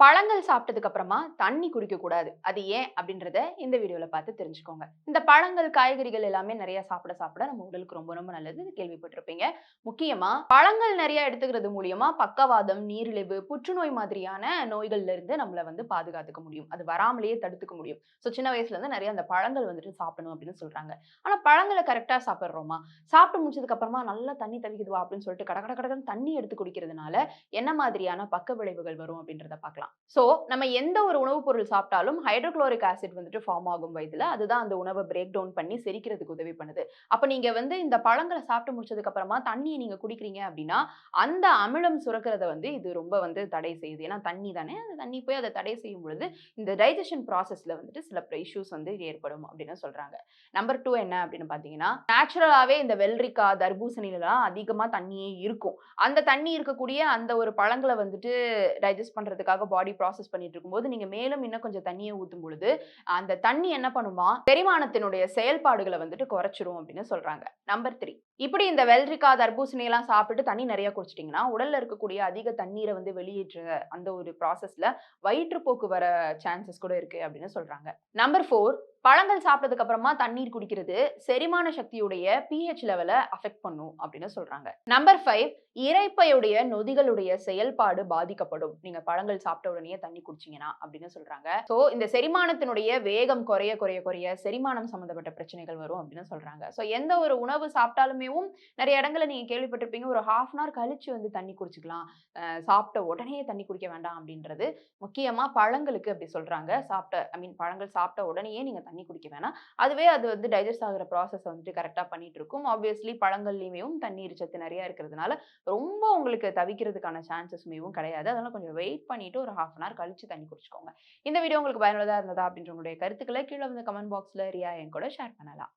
பழங்கள் சாப்பிட்டதுக்கு அப்புறமா தண்ணி குடிக்க கூடாது. அது ஏன் அப்படின்றத இந்த வீடியோல பார்த்து தெரிஞ்சுக்கோங்க. இந்த பழங்கள் காய்கறிகள் எல்லாமே நிறைய சாப்பிட சாப்பிட நம்ம உடலுக்கு ரொம்ப ரொம்ப நல்லது கேள்விப்பட்டிருப்பீங்க. முக்கியமா பழங்கள் நிறைய எடுத்துக்கிறது மூலியமா பக்கவாதம் நீரிழிவு புற்றுநோய் மாதிரியான நோய்கள்ல இருந்து நம்மளை வந்து பாதுகாத்துக்க முடியும். அது வராமலேயே தடுத்துக்க முடியும். ஸோ சின்ன வயசுல இருந்து நிறைய அந்த பழங்கள் வந்துட்டு சாப்பிடணும் அப்படின்னு சொல்றாங்க. ஆனா பழங்களை கரெக்டா சாப்பிட்றோமா? சாப்பிட்டு முடிச்சதுக்கு அப்புறமா நல்லா தண்ணி தவிக்குதுவா அப்படின்னு சொல்லிட்டு கட கட தண்ணி எடுத்து குடிக்கிறதுனால என்ன மாதிரியான பக்க விளைவுகள் வரும் அப்படின்றத பார்க்கலாம். ஸோ நம்ம எந்த ஒரு உணவுப் பொருள் சாப்பிட்டாலும் ஹைட்ரோக்ளோரிக் ஆசிட் வந்துட்டு ஃபார்ம் ஆகும் வயதில். அதுதான் அந்த உணவை பிரேக் டவுன் பண்ணி செரிக்கிறதுக்கு உதவி பண்ணுது. அப்போ நீங்கள் வந்து இந்த பழங்களை சாப்பிட்டு முடிச்சதுக்கப்புறமா தண்ணியை நீங்கள் குடிக்கிறீங்க அப்படின்னா அந்த அமிலம் சுரக்கிறத வந்து இது ரொம்ப வந்து தடை செய்யுது. ஏன்னா தண்ணி தானே. அந்த தண்ணி போய் அதை தடை செய்யும் பொழுது இந்த டைஜஷன் ப்ராசஸில் வந்துட்டு சில இஷ்யூஸ் வந்து ஏற்படும் அப்படின்னு சொல்கிறாங்க நம்பர் டூ என்ன அப்படின்னு பார்த்தீங்கன்னா நேச்சுரலாகவே இந்த வெள்ளரிக்காய் தர்பூசணிலலாம் அதிகமாக தண்ணியே இருக்கும். அந்த தண்ணி இருக்கக்கூடிய அந்த ஒரு பழங்களை வந்துட்டு டைஜஸ்ட் பண்ணுறதுக்காக பாடி ப்ராசஸ் பண்ணிட்டு இருக்கும்போது நீங்கள் மேலும் இன்னும் கொஞ்சம் தண்ணியை ஊற்றும் பொழுது அந்த தண்ணி என்ன பண்ணுமா? செரிமானத்தினுடைய செயல்பாடுகளை வந்துட்டு குறைச்சிரும் அப்படின்னு சொல்கிறாங்க நம்பர் த்ரீ இப்படி இந்த வெள்ளரிக்காய் தர்பூசணி எல்லாம் சாப்பிட்டு தண்ணி நிறைய குடிச்சிட்டிங்கன்னா உடல்ல இருக்கக்கூடிய அதிக தண்ணீரை வந்து வெளியேற்ற அந்த ஒரு ப்ராசஸ்ல வயிற்றுப்போக்கு வர சான்சஸ் கூட இருக்கு அப்படின்னு சொல்றாங்க. நம்பர் ஃபோர் பழங்கள் சாப்பிட்டதுக்கு அப்புறமா தண்ணீர் குடிக்கிறது செரிமான சக்தியுடைய பிஹெச் லெவலை அஃபெக்ட் பண்ணும் அப்படின்னு சொல்றாங்க. நம்பர் ஃபைவ் இறைப்பையுடைய நொதிகளுடைய செயல்பாடு பாதிக்கப்படும். நீங்க பழங்கள் சாப்பிட்ட உடனே தண்ணி குடிச்சீங்கன்னா அப்படின்னு சொல்றாங்க. ஸோ இந்த செரிமானத்தினுடைய வேகம் குறைய குறைய குறைய செரிமானம் சம்மந்தப்பட்ட பிரச்சனைகள் வரும் அப்படின்னு சொல்றாங்க. ஸோ எந்த ஒரு உணவு சாப்பிட்டாலுமேவும் நிறைய இடங்களை நீங்க கேள்விப்பட்டிருப்பீங்க ஒரு ஹாஃப் அன் ஹவர் கழிச்சு வந்து தண்ணி குடிச்சுக்கலாம். சாப்பிட்ட உடனே தண்ணி குடிக்க வேண்டாம் அப்படின்றது முக்கியமா பழங்களுக்கு அப்படி சொல்றாங்க. சாப்பிட்ட ஐ மீன் பழங்கள் சாப்பிட்ட உடனேயே நீங்க தண்ணி குடிக்க வேணாம். அதுவே அது வந்து டைஜஸ்ட் ஆகுற ப்ராசஸ் வந்துட்டு கரெக்டாக பண்ணிட்டு இருக்கும் ஆப்வியஸ்லி பழங்கள்லையுமேவும் தண்ணீர் சத்து நிறையா இருக்கிறதுனால ரொம்ப உங்களுக்கு தவிக்கிறதுக்கான சான்சஸ்மேவும் கிடையாது. அதனால கொஞ்சம் வெயிட் பண்ணிட்டு ஒரு ஹாஃப் அன் ஹவர் கழிச்சு தண்ணி குடிச்சுக்கோங்க. இந்த வீடியோ உங்களுக்கு பயனுள்ளதா இருந்ததா அப்படின்ற உங்களுடைய கருத்துக்களை கீழே வந்து கமெண்ட் பாக்ஸ்ல ரியா என் கூட ஷேர் பண்ணலாம்.